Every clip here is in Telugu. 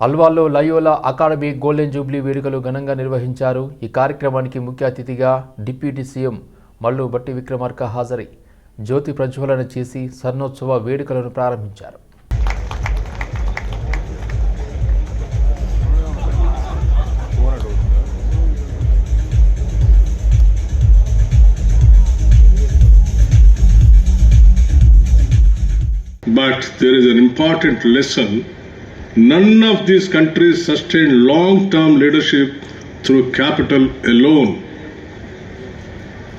అల్వాల్లో లయోలా అకాడమీ గోల్డెన్ జూబ్లీ వేడుకలు ఘనంగా నిర్వహించారు ఈ కార్యక్రమానికి ముఖ్య అతిథిగా డిప్యూటీ సీఎం మల్లు బట్టి విక్రమార్క హాజరై జ్యోతి ప్రజ్వలన చేసి స్వర్ణోత్సవ వేడుకలను ప్రారంభించారు But there is an important lesson. None of these countries sustained long term leadership through capital alone.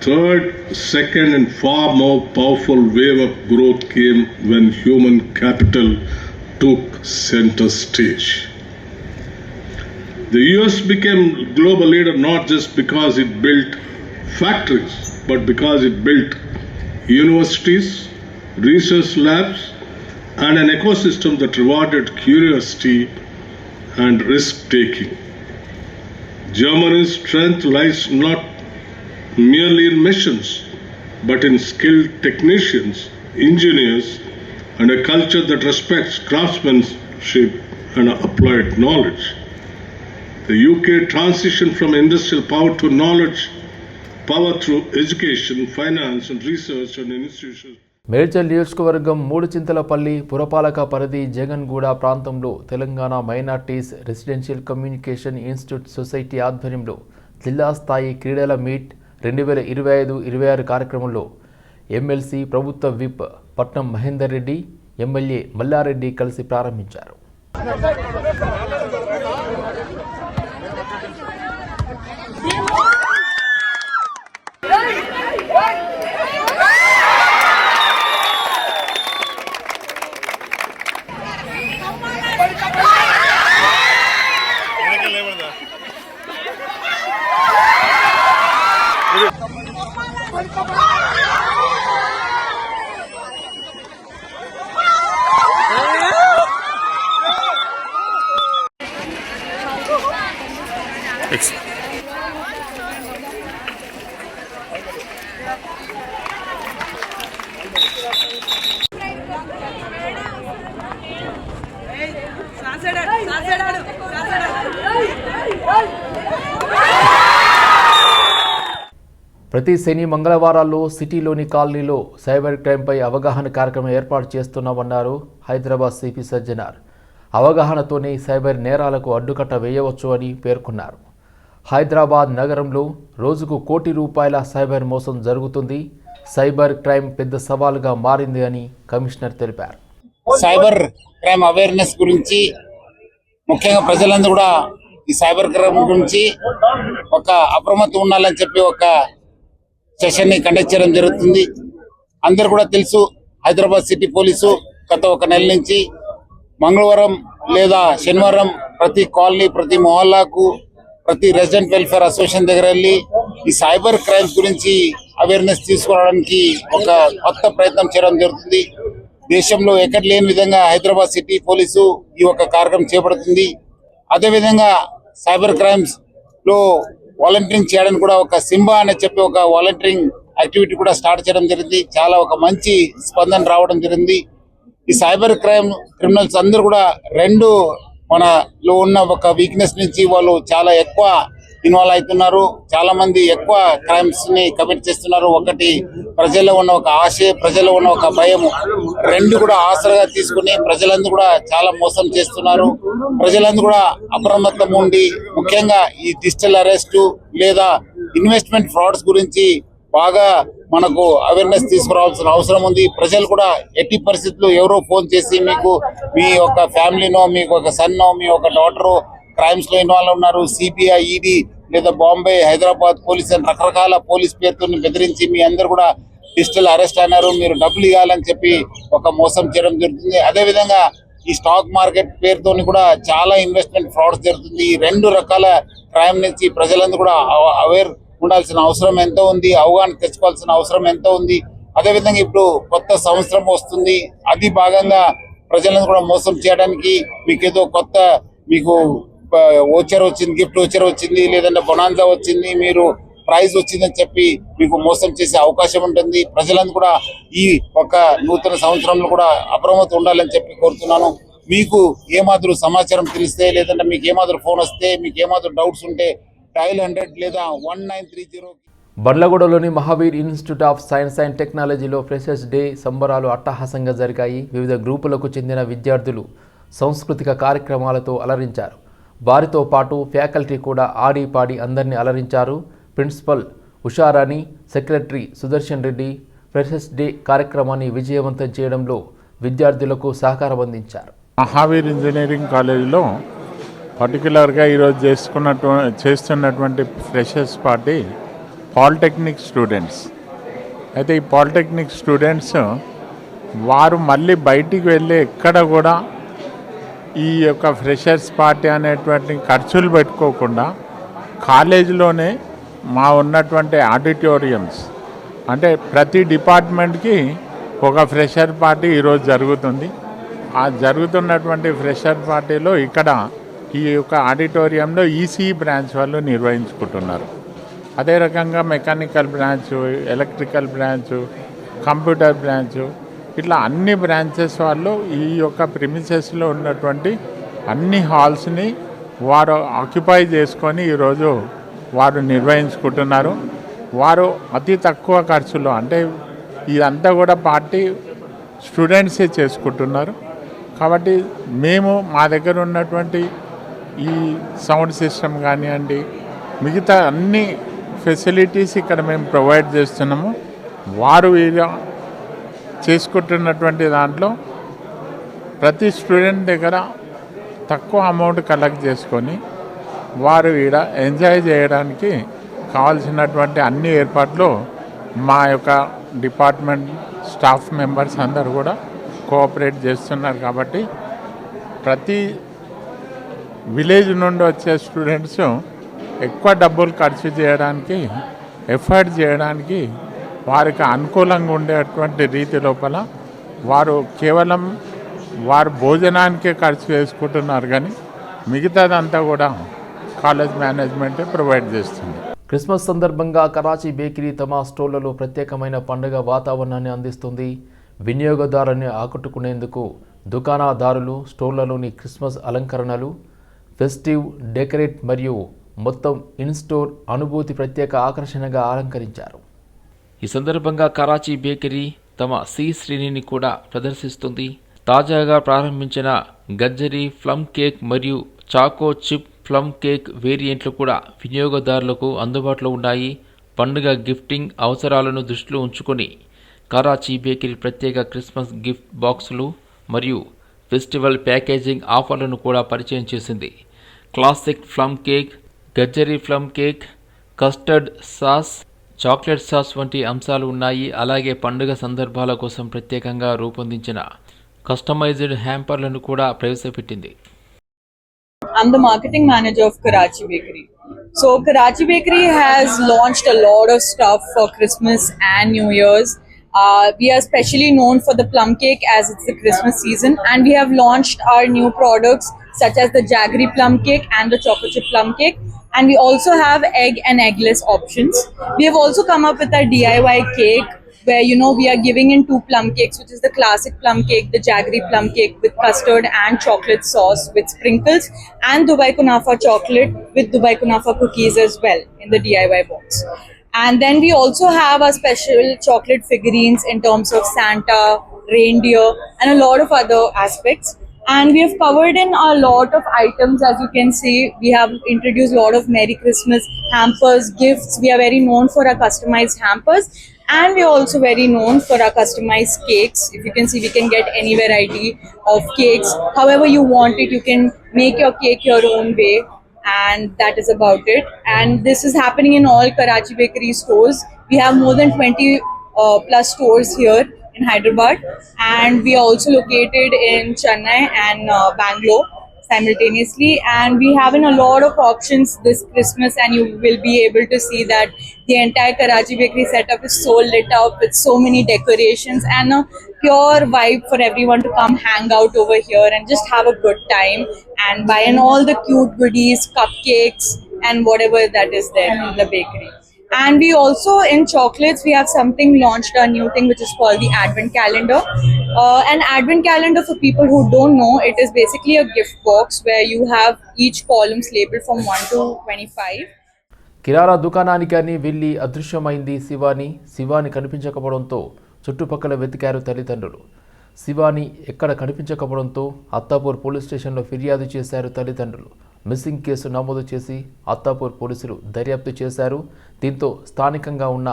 Third, second, and far more powerful wave of growth came when human capital took center stage. The US became global leader not just because it built factories, but because it built universities, research labs, and an ecosystem that rewarded curiosity and risk taking. Germany's strength lies not merely in missions, but in skilled technicians, engineers, and a culture that respects craftsmanship and applied knowledge. The UK transition from industrial power to knowledge power through education, finance, and research and institutions. Medchal నియోజకవర్గం మూడు చింతలపల్లి పురపాలక పరిధి జగన్గూడ ప్రాంతంలో Telangana minorities residential communication institute society ఆధ్వర్యంలో జిల్లా స్థాయి క్రీడల మీట్ రెండు వేల ఇరవై ఐదు ఇరవై ఆరు కార్యక్రమంలో ఎమ్మెల్సీ ప్రభుత్వ విప్ పట్నం మహేందర్ రెడ్డి ఎమ్మెల్యే మల్లారెడ్డి కలిసి ప్రారంభించారు. సాసడాడు ప్రతి శని మంగళవారాల్లో సిటీలోని కాలనీలో సైబర్ క్రైమ్పై అవగాహన కార్యక్రమం ఏర్పాటు చేస్తున్నామన్నారు హైదరాబాద్ సిపి సజ్జనార్. అవగాహనతోనే సైబర్ నేరాలకు అడ్డుకట్ట వేయవచ్చు అని పేర్కొన్నారు. హైదరాబాద్ నగరంలో రోజుకు కోటి రూపాయల సైబర్ మోసం జరుగుతుంది. సైబర్ క్రైమ్ పెద్ద సవాలుగా మారింది అని కమిషనర్ తెలిపారు. సైబర్ క్రైమ్ అవేర్నెస్ గురించి ముఖ్యంగా ప్రజలందరూ కూడా ఈ సైబర్ క్రైమ్ గురించి ఒక అప్రమత్తం ఉండాలని చెప్పి ఒక సెషన్ని కండక్ట్ చేయడం జరుగుతుంది. అందరు కూడా తెలుసు హైదరాబాద్ సిటీ పోలీసు గత ఒక నెల నుంచి మంగళవారం లేదా శనివారం ప్రతి కాలనీ ప్రతి మొహల్లాకు ప్రతి రెసిడెంట్ వెల్ఫేర్ అసోసియేషన్ దగ్గర వెళ్ళి ఈ సైబర్ క్రైమ్స్ గురించి అవేర్నెస్ తీసుకురావడానికి ఒక కొత్త ప్రయత్నం చేయడం జరుగుతుంది. దేశంలో ఎక్కడ లేని విధంగా హైదరాబాద్ సిటీ పోలీసు ఈ ఒక కార్యక్రమం చేపడుతుంది. అదేవిధంగా సైబర్ క్రైమ్స్లో వాలంటీరింగ్ చేయడానికి కూడా ఒక సింబా అని చెప్పి ఒక వాలంటీరింగ్ యాక్టివిటీ కూడా స్టార్ట్ చేయడం జరిగింది. చాలా ఒక మంచి స్పందన రావడం జరిగింది. ఈ సైబర్ క్రైమ్ క్రిమినల్స్ అందరూ కూడా రెండు మనలో ఉన్న ఒక వీక్నెస్ నుంచి వాళ్ళు చాలా ఎక్కువ ఇన్వాల్వ్ అవుతున్నారు. చాలా మంది ఎక్కువ క్రైమ్స్ని కమిట్ చేస్తున్నారు. ఒకటి ప్రజల్లో ఉన్న ఒక ఆశ ప్రజల్లో ఉన్న ఒక భయం. రెండు కూడా ఆసరగా తీసుకుని ప్రజలందరూ కూడా చాలా మోసం చేస్తున్నారు. ప్రజలందరూ కూడా అప్రమత్తం ఉండి ముఖ్యంగా ఈ డిజిటల్ అరెస్ట్ లేదా ఇన్వెస్ట్మెంట్ ఫ్రాడ్స్ గురించి బాగా మనకు అవేర్నెస్ తీసుకురావాల్సిన అవసరం ఉంది. ప్రజలు కూడా ఎట్టి పరిస్థితుల్లో ఎవరో ఫోన్ చేసి మీకు మీ యొక్క ఫ్యామిలీనో మీకు ఒక సన్నో మీ ఒక డాటరో క్రైమ్స్లో ఇన్వాల్వ్ ఉన్నారు. సిబిఐ ఈడీ లేదా బాంబే హైదరాబాద్ పోలీస్ అని రకరకాల పోలీస్ పేరుతో బెదిరించి మీ అందరు కూడా డిజిటల్ అరెస్ట్ అయినారు మీరు డబ్బులు ఇవ్వాలని చెప్పి ఒక మోసం చేయడం జరుగుతుంది. అదే విధంగా ఈ స్టాక్ మార్కెట్ పేరుతోని కూడా చాలా ఇన్వెస్ట్మెంట్ ఫ్రాడ్స్ జరుగుతుంది. ఈ రెండు రకాల క్రైమ్ నుంచి ప్రజలందరూ కూడా అవేర్ ఉండాల్సిన అవసరం ఎంతో ఉంది అవగాహన తెచ్చుకోవాల్సిన అవసరం ఎంతో ఉంది. అదేవిధంగా ఇప్పుడు కొత్త సంవత్సరం వస్తుంది అది భాగంగా ప్రజలను కూడా మోసం చేయడానికి మీకు ఏదో కొత్త మీకు ఓచర్ వచ్చింది గిఫ్ట్ ఓచర్ వచ్చింది లేదంటే బొనాన్సా వచ్చింది మీరు ప్రైజ్ వచ్చిందని చెప్పి మీకు మోసం చేసే అవకాశం ఉంటుంది. ప్రజలను కూడా ఈ ఒక నూతన సంవత్సరంలో కూడా అప్రమత్తం ఉండాలని చెప్పి కోరుతున్నాను. మీకు ఏమాత్రం సమాచారం తెలిస్తే లేదంటే మీకు ఏమాత్రం ఫోన్ వస్తే మీకు ఏమాత్రం డౌట్స్ ఉంటే డైల్ హండ్రెడ్ లేదా one nine three zero బండ్లగూడలోని Mahavir institute of science and టెక్నాలజీలో ఫ్రెషర్స్ డే సంబరాలు అట్టహాసంగా జరిగాయి. వివిధ గ్రూపులకు చెందిన విద్యార్థులు సాంస్కృతిక కార్యక్రమాలతో అలరించారు. వారితో పాటు ఫ్యాకల్టీ కూడా ఆడి పాడి అందరినీ అలరించారు. Principal Usharani secretary Sudarshan Reddy freshers day కార్యక్రమాన్ని విజయవంతం చేయడంలో విద్యార్థులకు సహకారం అందించారు. మహావీర్ ఇంజనీరింగ్ కాలేజీలో పర్టికులర్గా ఈరోజు చేసుకున్నటు చేస్తున్నటువంటి ఫ్రెషర్స్ పార్టీ పాలిటెక్నిక్ స్టూడెంట్స్. అయితే ఈ పాలిటెక్నిక్ స్టూడెంట్స్ వారు మళ్ళీ బయటికి వెళ్ళి ఎక్కడ కూడా ఈ యొక్క ఫ్రెషర్స్ పార్టీ అనేటువంటి ఖర్చులు పెట్టుకోకుండా కాలేజీలోనే మా ఉన్నటువంటి ఆడిటోరియంస్ అంటే ప్రతి డిపార్ట్మెంట్కి ఒక ఫ్రెషర్ పార్టీ ఈరోజు జరుగుతుంది. ఆ జరుగుతున్నటువంటి ఫ్రెషర్ పార్టీలో ఇక్కడ ఈ యొక్క ఆడిటోరియంలో ఈసీ బ్రాంచ్ వాళ్ళు నిర్వహించుకుంటున్నారు. అదే రకంగా mechanical branch electrical branch computer branch ఇట్లా అన్ని బ్రాంచెస్ వాళ్ళు ఈ యొక్క ప్రిమిసెస్లో ఉన్నటువంటి అన్ని హాల్స్ని వారు ఆక్యుపై చేసుకొని ఈరోజు వారు నిర్వహించుకుంటున్నారు. వారు అతి తక్కువ ఖర్చులో అంటే ఇదంతా కూడా పార్టీ స్టూడెంట్సే చేసుకుంటున్నారు. కాబట్టి మేము మా దగ్గర ఉన్నటువంటి ఈ సౌండ్ సిస్టమ్ కానివ్వండి మిగతా అన్ని ఫెసిలిటీస్ ఇక్కడ మేము ప్రొవైడ్ చేస్తున్నాము. వారు ఇలా చేసుకుంటున్నటువంటి దాంట్లో ప్రతి స్టూడెంట్ దగ్గర తక్కువ అమౌంట్ కలెక్ట్ చేసుకొని వారు ఈడ ఎంజాయ్ చేయడానికి కావాల్సినటువంటి అన్ని ఏర్పాట్లు మా యొక్క డిపార్ట్మెంట్ స్టాఫ్ మెంబర్స్ అందరు కూడా కోఆపరేట్ చేస్తున్నారు కాబట్టి ప్రతి విలేజ్ నుండి వచ్చే స్టూడెంట్స్ ఎక్కువ డబ్బులు ఖర్చు చేయడానికి ఎఫర్ట్ చేయడానికి వారికి అనుకూలంగా ఉండేటువంటి రీతి లోపల వారు కేవలం వారు భోజనానికే ఖర్చు చేసుకుంటున్నారు కానీ మిగతాదంతా కూడా కాలేజ్ మేనేజ్మెంటే ప్రొవైడ్ చేస్తుంది. క్రిస్మస్ సందర్భంగా కరాచీ బేకరీ తమ స్టోర్లలో ప్రత్యేకమైన పండుగ వాతావరణాన్ని అందిస్తుంది. వినియోగదారుని ఆకట్టుకునేందుకు దుకాణదారులు స్టోర్లలోని క్రిస్మస్ అలంకరణలు ఫెస్టివ్ డెకరేట్ మరియు మొత్తం ఇన్స్టోర్ అనుభూతి ప్రత్యేక ఆకర్షణగా అలంకరించారు. ఈ సందర్భంగా కరాచీ బేకరీ తమ సి శ్రేణిని కూడా ప్రదర్శిస్తుంది. తాజాగా ప్రారంభించిన గజ్జరీ ప్లమ్ కేక్ మరియు చాకో చిప్ ప్లమ్ కేక్ వేరియంట్లు కూడా వినియోగదారులకు అందుబాటులో ఉన్నాయి. పండుగ గిఫ్టింగ్ అవసరాలను దృష్టిలో ఉంచుకొని కరాచీ బేకరీ ప్రత్యేక క్రిస్మస్ గిఫ్ట్ బాక్సులు మరియు ఫెస్టివల్ ప్యాకేజింగ్ ఆఫర్లను కూడా పరిచయం చేసింది. Classic plum cake గజ్జరీ plum cake custard sauce chocolate sauce వంటి అంశాలు ఉన్నాయి అలాగే పండుగ సందర్భాల కోసం ప్రత్యేకంగా రూపొందించిన కస్టమైజ్డ్ హ్యాంపర్లను కూడా ప్రవేశపెట్టింది I'm the marketing manager of Karachi Bakery. So Karachi Bakery has launched a lot of stuff for Christmas and New Year's. Uh, we are specially known for the plum cake as it's the Christmas season, and we have launched our new products such as the jaggery plum cake and the chocolate chip plum cake. And we also have egg and eggless options. We have also come up with our DIY cake where you know we are giving in two plum cakes, which is the classic plum cake, the jaggery plum cake with custard and chocolate sauce with sprinkles, and Dubai Kunafa chocolate with Dubai Kunafa cookies as well in the DIY box. And then we also have our special chocolate figurines in terms of Santa, reindeer, and a lot of other aspects. And we have covered in a lot of items, as you can see. We have introduced a lot of Merry Christmas hampers, gifts. We are very known for our customized hampers. And we are also very known for our customized cakes. If you can see, we can get any variety of cakes. However, you want it, you can make your cake your own way. And that is about it. And this is happening in all Karachi Bakery stores. We have more than 20 uh, plus stores here in Hyderabad. And we are also located in Chennai and uh, Bangalore simultaneously and we have in a lot of options this christmas and you will be able to see that the entire karachi bakery setup is so lit up with so many decorations and a pure vibe for everyone to come hang out over here and just have a good time and buy in all the cute goodies cupcakes and whatever that is there in the bakery And we also in chocolates we have something launched a new thing which is called the Advent calendar. Uh, an Advent calendar for people who don't know, it is basically a gift box where you have each columns labeled from 1 to twenty-five. కిరాణా దుకాణానికి అని వెళ్ళి అదృశ్యమైంది శివాని శివాని కనిపించకపోవడంతో చుట్టుపక్కల వెతికారు తల్లిదండ్రులు శివాని ఎక్కడ కనిపించకపోవడంతో అత్తాపూర్ పోలీస్ స్టేషన్లో ఫిర్యాదు చేశారు తల్లిదండ్రులు మిస్సింగ్ కేసు నమోదు చేసి అత్తాపూర్ పోలీసులు దర్యాప్తు చేశారు. దీంతో స్థానికంగా ఉన్న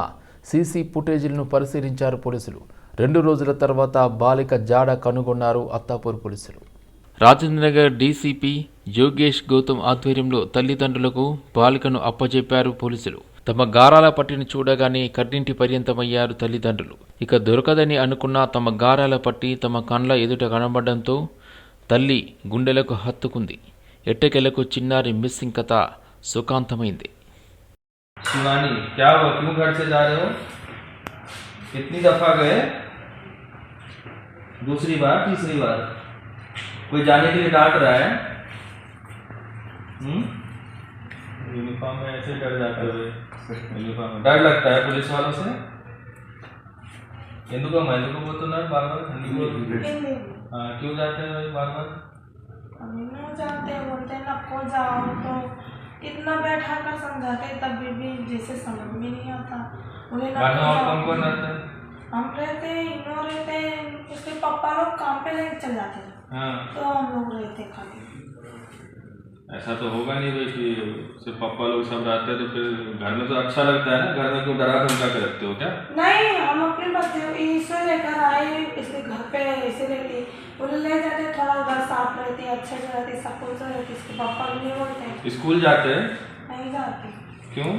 సీసీ ఫుటేజీలను పరిశీలించారు పోలీసులు. రెండు రోజుల తర్వాత బాలిక జాడ కనుగొన్నారు అత్తాపూర్ పోలీసులు. రాజేంద్రనగర్ డీసీపీ యోగేష్ గౌతమ్ ఆధ్వర్యంలో తల్లిదండ్రులకు బాలికను అప్పచెప్పారు పోలీసులు. తమ గారాల పట్టిని చూడగానే కర్నింటి పర్యంతమయ్యారు తల్లిదండ్రులు. ఇక దొరకదని అనుకున్న తమ గారాల పట్టి తమ కండ్ల ఎదుట కనబడడంతో తల్లి గుండెలకు హత్తుకుంది. ఎట్టకెలకు చిన్నారి మిస్సింగ్ కథ సుఖాంతమైంది शिवानी क्या हुआ क्यों घर से जा रहे हो कितनी दफा गए दूसरी बार तीसरी बार कोई जाने के लिए डांट रहा है हम्म यूनिफॉर्म में ऐसे डर जाते हुए यूनिफॉर्म में डर लगता है पुलिस वालों से ఎందుకమ్మా ఎందుకు పోతున్నారు బార్ బార్ ఎందుకు हाँ, क्यों जाते हो बार बार अभी नहीं जाते बोलते नको जाओ। तो कितना बैठा कर समझाते तभी भी भी जैसे समझ में नहीं आता। रहता हम रहते हैं इनो रहते हैं उसके पापा लोग काम पे लेके चल जाते हैं। हाँ। तो हम लोग रहते खाली। ऐसा तो होगा नहीं भाई कि सिर्फ़ पापा लोग सब रहते हैं तो फिर घर में तो अच्छा लगता है ना घर में क्यों डरा धमका के रखते हो क्या? नहीं हम अपने बच्चे इसे लेकर आए इसके घर पे ऐसे रहते बोले ले जाते थोड़ा उधर साफ रहती अच्छे से रहती सब कुछ से रहती इसके पापा भी नहीं बोलते स्कूल जाते हैं नहीं जाते क्यों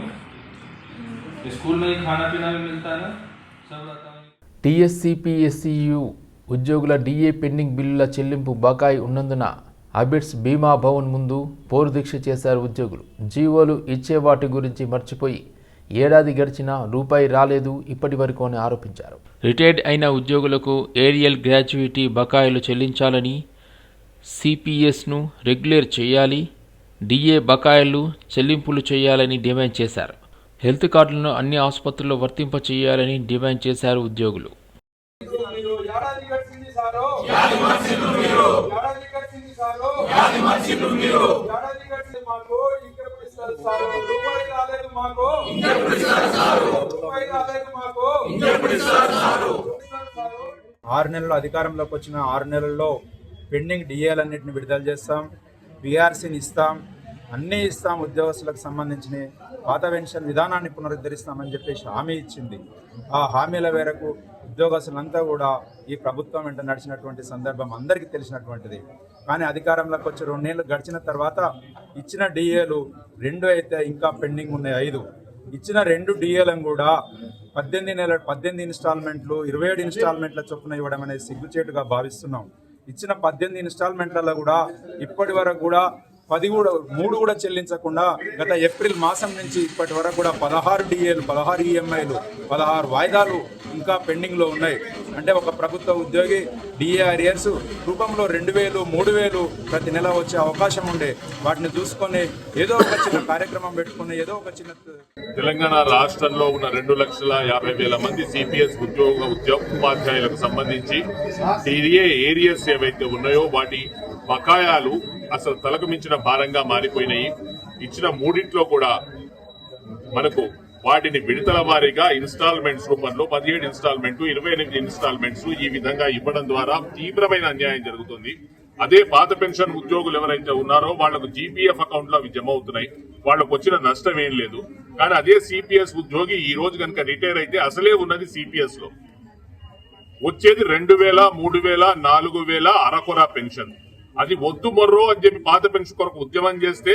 स्कूल में ही खाना पीना भी मिलता है ना सब रहता है టీఎస్సీపీఎస్సీయు ఉద్యోగుల డిఏ పెండింగ్ బిల్లుల చెల్లింపు బకాయి ఉన్నందున అబిడ్స్ బీమా భవన్ ముందు పోరు దీక్ష చేశారు ఉద్యోగులు జీవోలు ఇచ్చే వాటి గురించి మర్చిపోయి ఏడాది గడిచినా రూపాయి రాలేదు ఇప్పటి వరకు అని ఆరోపించారు. రిటైర్డ్ అయిన ఉద్యోగులకు ఏరియల్ గ్రాడ్యుయేటీ బకాయిలు చెల్లించాలని సిపిఎస్ను రెగ్యులర్ చేయాలి డిఏ బకాయిలు చెల్లింపులు చేయాలని డిమాండ్ చేశారు. హెల్త్ కార్డులను అన్ని ఆసుపత్రుల్లో వర్తింప చేయాలని డిమాండ్ చేశారు ఉద్యోగులు. మీరు. ఏడాది ఆరు నెలలు అధికారంలోకి వచ్చిన ఆరు నెలల్లో పెండింగ్ డిఏలన్నింటిని విడుదల చేస్తాం బీఆర్సీని ఇస్తాం అన్నీ ఇస్తాం ఉద్యోగస్తులకు సంబంధించిన పాత పెన్షన్ విధానాన్ని పునరుద్ధరిస్తామని చెప్పేసి హామీ ఇచ్చింది. ఆ హామీల మేరకు ఉద్యోగస్తులంతా కూడా ఈ ప్రభుత్వం వెంట నడిచినటువంటి సందర్భం అందరికీ తెలిసినటువంటిది. కానీ అధికారంలోకి వచ్చి రెండేళ్ళు గడిచిన తర్వాత ఇచ్చిన డిఏలు రెండు అయితే ఇంకా పెండింగ్ ఉన్నాయి ఐదు. ఇచ్చిన రెండు డిఏలను కూడా పద్దెనిమిది నెల పద్దెనిమిది ఇన్స్టాల్మెంట్లు ఇరవై ఏడు ఇన్స్టాల్మెంట్ల చొప్పున ఇవ్వడం అనేది సిగ్గుచేటుగా భావిస్తున్నాం. ఇచ్చిన పద్దెనిమిది ఇన్స్టాల్మెంట్లలో కూడా ఇప్పటి వరకు కూడా పది కూడా మూడు కూడా చెల్లించకుండా గత ఏప్రిల్ మాసం నుంచి ఇప్పటి వరకు కూడా పదహారు డిఏలు పదహారు ఈఎంఐలు పదహారు వాయిదాలు ఇంకా పెండింగ్లో ఉన్నాయి. అంటే ఒక ప్రభుత్వ ఉద్యోగి డిఏ అరియర్స్ రూపంలో రెండు వేలు మూడు వేలు ప్రతి నెల వచ్చే అవకాశం ఉండే. వాటిని చూసుకొని ఏదో ఒక చిన్న కార్యక్రమం పెట్టుకుని ఏదో ఒక చిన్న తెలంగాణ రాష్ట్రంలో ఉన్న రెండు లక్షల యాభై వేల మంది సిపిఎస్ ఉద్యోగ ఉద్యోగోపాధ్యాయులకు సంబంధించి డిఏ ఏరియర్స్ ఏవైతే ఉన్నాయో వాటి బకాయాలు అసలు తలకు మించిన భారంగా మారిపోయినాయి. ఇచ్చిన మూడింట్లో కూడా మనకు వాటిని విడతల వారీగా ఇన్స్టాల్మెంట్స్ రూపంలో పదిహేడు ఇన్స్టాల్మెంట్ ఇరవై ఎనిమిది ఇన్స్టాల్మెంట్స్ ఈ విధంగా ఇవ్వడం ద్వారా తీవ్రమైన అన్యాయం జరుగుతుంది. అదే పాత పెన్షన్ ఉద్యోగులు ఎవరైతే ఉన్నారో వాళ్ళకు జీపీఎఫ్ అకౌంట్లో అవి జమ అవుతున్నాయి. వాళ్ళకు వచ్చిన నష్టం ఏం లేదు. కానీ అదే సిపిఎస్ ఉద్యోగి ఈ రోజు కనుక రిటైర్ అయితే అసలే ఉన్నది సిపిఎస్లో వచ్చేది రెండు వేల మూడు వేల నాలుగు వేల అరకొర పెన్షన్. అది వద్దు మొర్రో అని చెప్పి పాత పెన్షన్ కొరకు ఉద్యమం చేస్తే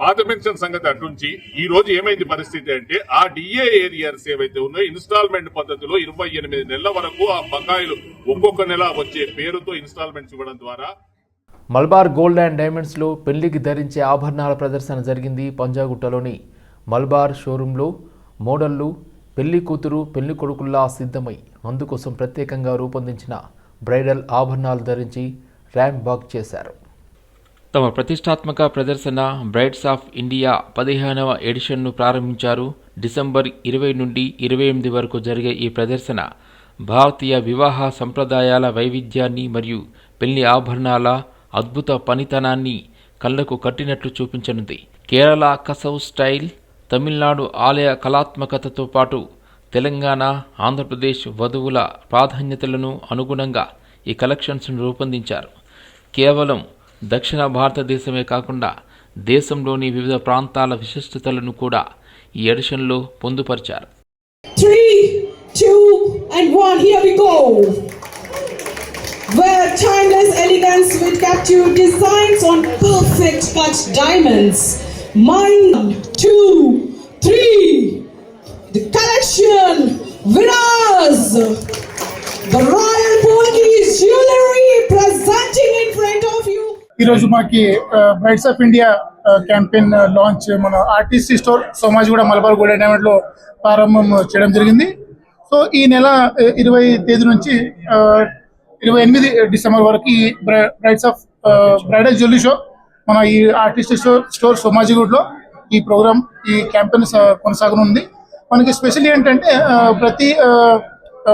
పాత పెన్షన్ సంగతి అటుంచి ఈ రోజు ఏమైంది పరిస్థితి అంటే ఆ డిఏ ఏరియర్స్ ఏవైతే ఉన్నాయో ఇన్స్టాల్మెంట్ పద్ధతిలో ఇరవై ఎనిమిది నెలల వరకు ఆ బకాయిలు ఒక్కొక్క నెల వచ్చే పేరుతో ఇన్స్టాల్మెంట్స్ ఇవ్వడం ద్వారా మల్బార్ గోల్డ్ అండ్ డైమండ్స్లో పెళ్ళికి ధరించే ఆభరణాల ప్రదర్శన జరిగింది పంజాగుట్టలోని మల్బార్ షోరూంలో. మోడళ్ళు పెళ్ళి కూతురు పెళ్ళి కొడుకుల్లా సిద్ధమై అందుకోసం ప్రత్యేకంగా రూపొందించిన బ్రైడల్ ఆభరణాలు ధరించి ర్యాంప్ వాక్ చేశారు. తమ ప్రతిష్టాత్మక ప్రదర్శన బ్రైడ్స్ ఆఫ్ ఇండియా పదిహేనవ ఎడిషన్ను ప్రారంభించారు. డిసెంబర్ ఇరవై నుండి ఇరవై ఎనిమిది వరకు జరిగే ఈ ప్రదర్శన భారతీయ వివాహ సంప్రదాయాల వైవిధ్యాన్ని మరియు పెళ్ళి ఆభరణాల అద్భుత పనితనాన్ని కళ్ళకు కట్టినట్లు చూపించనుంది. కేరళ కసవ్ స్టైల్ తమిళనాడు ఆలయ కళాత్మకతతో పాటు తెలంగాణ ఆంధ్రప్రదేశ్ వధువుల ప్రాధాన్యతలను అనుగుణంగా ఈ కలెక్షన్స్ను రూపొందించారు. కేవలం దక్షిణ భారతదేశమే కాకుండా దేశంలోని వివిధ ప్రాంతాల విశిష్టతలను కూడా ఈ ఎడిషన్లో పొందుపరిచారు Wear timeless elegance with captured designs on perfect cut diamonds. One, two, three. The collection Viras. The Royal ఈరోజు మనకి brides of India campaign launch మన RTC store Somajiguda Malabar gold డైమండ్లో ప్రారంభం చేయడం జరిగింది. సో ఈ నెల ఇరవై తేదీ నుంచి ఇరవై ఎనిమిది డిసెంబర్ వరకు ఈ brides of bridal jewellery show మన ఈ ఆర్టిస్ట్ స్టోర్ స్టోర్ సోమాజిగూడలో ఈ ప్రోగ్రామ్ ఈ క్యాంపెయిన్ కొనసాగనుంది. మనకి స్పెషల్ ఏంటంటే ప్రతి ఆ,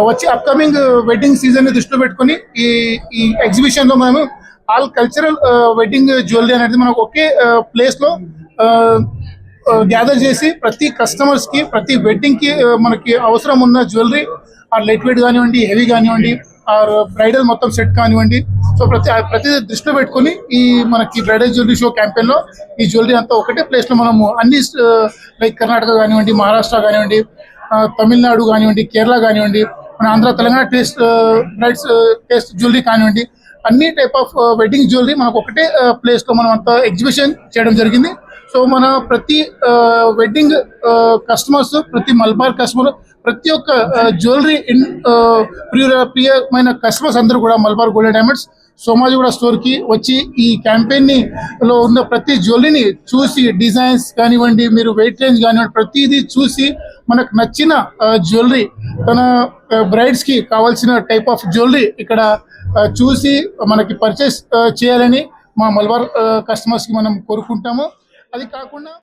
వచ్చే అప్కమింగ్ వెడ్డింగ్ సీజన్ దృష్టిలో పెట్టుకొని ఈ ఈ ఎగ్జిబిషన్లో మనము ఆల్ కల్చరల్ వెడ్డింగ్ జ్యువెలరీ అనేది మనకు ఒకే uh, ప్లేస్లో uh, uh, గ్యాదర్ చేసి ప్రతి కస్టమర్స్కి ప్రతి వెడ్డింగ్కి మనకి అవసరం ఉన్న జ్యువెలరీ ఆ లైట్ వెయిట్ కానివ్వండి హెవీ కానివ్వండి ఆర్ బ్రైడల్ మొత్తం సెట్ కానివ్వండి. సో ప్రతి ప్రతి దృష్టిలో పెట్టుకొని ఈ మనకి బ్రైడల్ జ్యువెలరీ షో క్యాంపెయిన్లో ఈ జ్యువెలరీ అంతా ఒకటే ప్లేస్లో మనము అన్ని లైక్ కర్ణాటక కానివ్వండి మహారాష్ట్ర కానివ్వండి తమిళనాడు కానివ్వండి కేరళ కానివ్వండి మన Andhra Telangana taste brides taste jewellery కానివ్వండి అన్ని టైప్ ఆఫ్ వెడ్డింగ్ జ్యువెలరీ మనకు ఒకటే ప్లేస్లో మనం అంతా ఎగ్జిబిషన్ చేయడం జరిగింది. సో మన ప్రతి uh, వెడ్డింగ్ కస్టమర్స్ uh, ప్రతి మల్బార్ కస్టమర్ ప్రతి ఒక్క జ్యువెలరీ ఇన్ ప్రియ ప్రియమైన కస్టమర్స్ అందరూ కూడా మల్బార్ గోల్డ్ డైమండ్స్ సోమాజిగూడ స్టోర్కి వచ్చి ఈ క్యాంపెయిన్లో ఉన్న ప్రతి జ్యువెలరీని చూసి డిజైన్స్ కానివ్వండి మీరు వెయిట్ రేంజ్ కానివ్వండి ప్రతిదీ చూసి మనకు నచ్చిన uh, జ్యువెలరీ తన బ్రైడ్స్కి కావాల్సిన టైప్ ఆఫ్ జ్యువెలరీ ఇక్కడ చూసి మనకి పర్చేస్ చేయాలని మా మల్బార్ కస్టమర్స్కి మనం కోరుకుంటాము. అది కాకుండా